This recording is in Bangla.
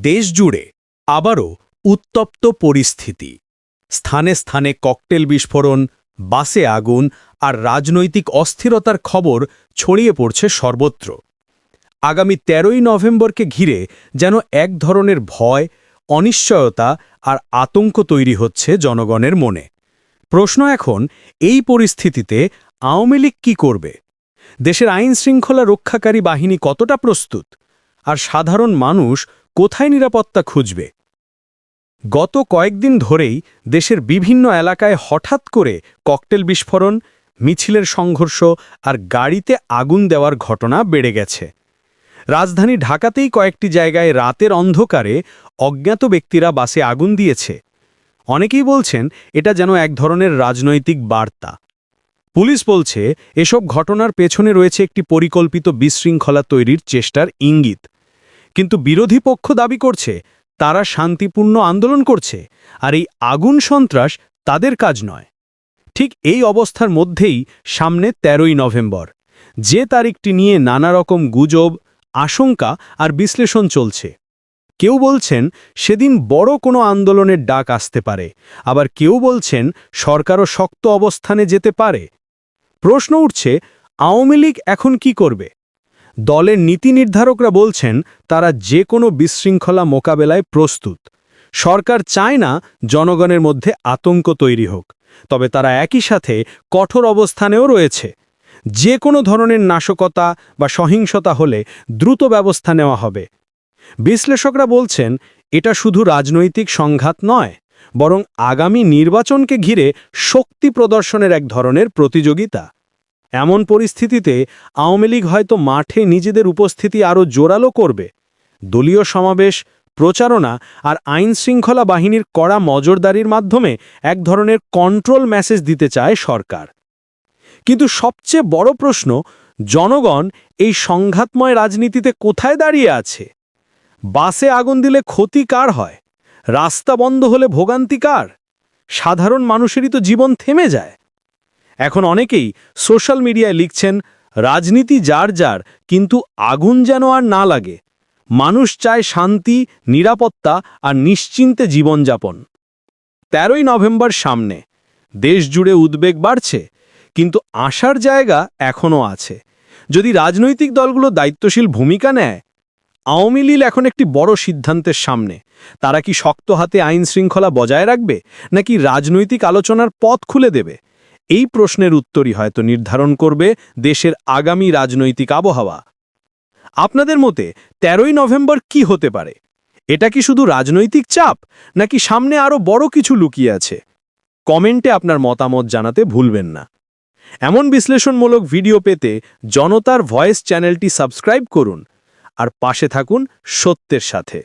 দেশজুড়ে আবারও উত্তপ্ত পরিস্থিতি। স্থানে স্থানে ককটেল বিস্ফোরণ, বাসে আগুন আর রাজনৈতিক অস্থিরতার খবর ছড়িয়ে পড়ছে সর্বত্র। আগামী তেরোই নভেম্বরকে ঘিরে যেন এক ধরনের ভয়, অনিশ্চয়তা আর আতঙ্ক তৈরি হচ্ছে জনগণের মনে। প্রশ্ন এখন, এই পরিস্থিতিতে আওয়ামী লীগ কী করবে? দেশের আইন শৃঙ্খলা রক্ষাকারী বাহিনী কতটা প্রস্তুত? আর সাধারণ মানুষ কোথায় নিরাপত্তা খুঁজবে? গত কয়েকদিন ধরেই দেশের বিভিন্ন এলাকায় হঠাৎ করে ককটেল বিস্ফোরণ, মিছিলের সংঘর্ষ আর গাড়িতে আগুন দেওয়ার ঘটনা বেড়ে গেছে। রাজধানী ঢাকাতেই কয়েকটি জায়গায় রাতের অন্ধকারে অজ্ঞাত ব্যক্তিরা বাসে আগুন দিয়েছে। অনেকেই বলছেন এটা যেন এক ধরনের রাজনৈতিক বার্তা। পুলিশ বলছে, এসব ঘটনার পেছনে রয়েছে একটি পরিকল্পিত বিশৃঙ্খলা তৈরির চেষ্টার ইঙ্গিত। কিন্তু বিরোধী পক্ষ দাবি করছে, তারা শান্তিপূর্ণ আন্দোলন করছে, আর এই আগুন সন্ত্রাস তাদের কাজ নয়। ঠিক এই অবস্থার মধ্যেই সামনে তেরোই নভেম্বর। যে তারিখটি নিয়ে নানা রকম গুজব, আশঙ্কা আর বিশ্লেষণ চলছে। কেউ বলছেন, সেদিন বড় কোনো আন্দোলনের ডাক আসতে পারে। আবার কেউ বলছেন, সরকারও শক্ত অবস্থানে যেতে পারে। প্রশ্ন উঠছে, আওয়ামী লীগ এখন কি করবে? দলের নীতি নির্ধারকরা বলছেন, তারা যে কোনো বিশৃঙ্খলা মোকাবেলায় প্রস্তুত। সরকার চায় না জনগণের মধ্যে আতঙ্ক তৈরি হোক, তবে তারা একই সাথে কঠোর অবস্থানেও রয়েছে। যে কোনো ধরনের নাশকতা বা সহিংসতা হলে দ্রুত ব্যবস্থা নেওয়া হবে। বিশ্লেষকরা বলছেন, এটা শুধু রাজনৈতিক সংঘাত নয়, বরং আগামী নির্বাচনকে ঘিরে শক্তি প্রদর্শনের এক ধরনের প্রতিযোগিতা। এমন পরিস্থিতিতে আওয়ামী লীগ হয়তো মাঠে নিজেদের উপস্থিতি আরও জোরালো করবে। দলীয় সমাবেশ, প্রচারণা আর আইন শৃঙ্খলা বাহিনীর কড়া মজরদারির মাধ্যমে এক ধরনের কন্ট্রোল মেসেজ দিতে চায় সরকার। কিন্তু সবচেয়ে বড় প্রশ্ন, জনগণ এই সংঘাতময় রাজনীতিতে কোথায় দাঁড়িয়ে আছে? বাসে আগুন দিলে ক্ষতি কার হয়? রাস্তা বন্ধ হলে ভোগান্তি কার? সাধারণ মানুষেরই তো জীবন থেমে যায়। এখন অনেকেই সোশ্যাল মিডিয়ায় লিখছেন, রাজনীতি যার যার, কিন্তু আগুন যেন আর না লাগে। মানুষ চায় শান্তি, নিরাপত্তা আর নিশ্চিন্তে জীবনযাপন। তেরোই নভেম্বর সামনে। দেশ জুড়ে উদ্বেগ বাড়ছে, কিন্তু আশার জায়গা এখনও আছে। যদি রাজনৈতিক দলগুলো দায়িত্বশীল ভূমিকা নেয়, আওয়ামী লীগ এখন একটি বড় সিদ্ধান্তের সামনে। তারা কি শক্ত হাতে আইন শৃঙ্খলা বজায় রাখবে, নাকি রাজনৈতিক আলোচনার পথ খুলে দেবে? এই প্রশ্নের উত্তরই হয়তো নির্ধারণ করবে দেশের আগামী রাজনৈতিক আবহাওয়া। আপনাদের মতে তেরোই নভেম্বর কি হতে পারে? এটা কি শুধু রাজনৈতিক চাপ, নাকি সামনে আরও বড় কিছু লুকিয়ে আছে? কমেন্টে আপনার মতামত জানাতে ভুলবেন না। এমন বিশ্লেষণমূলক ভিডিও পেতে জনতার ভয়েস চ্যানেলটি সাবস্ক্রাইব করুন, আর পাশে থাকুন সত্যের সাথে।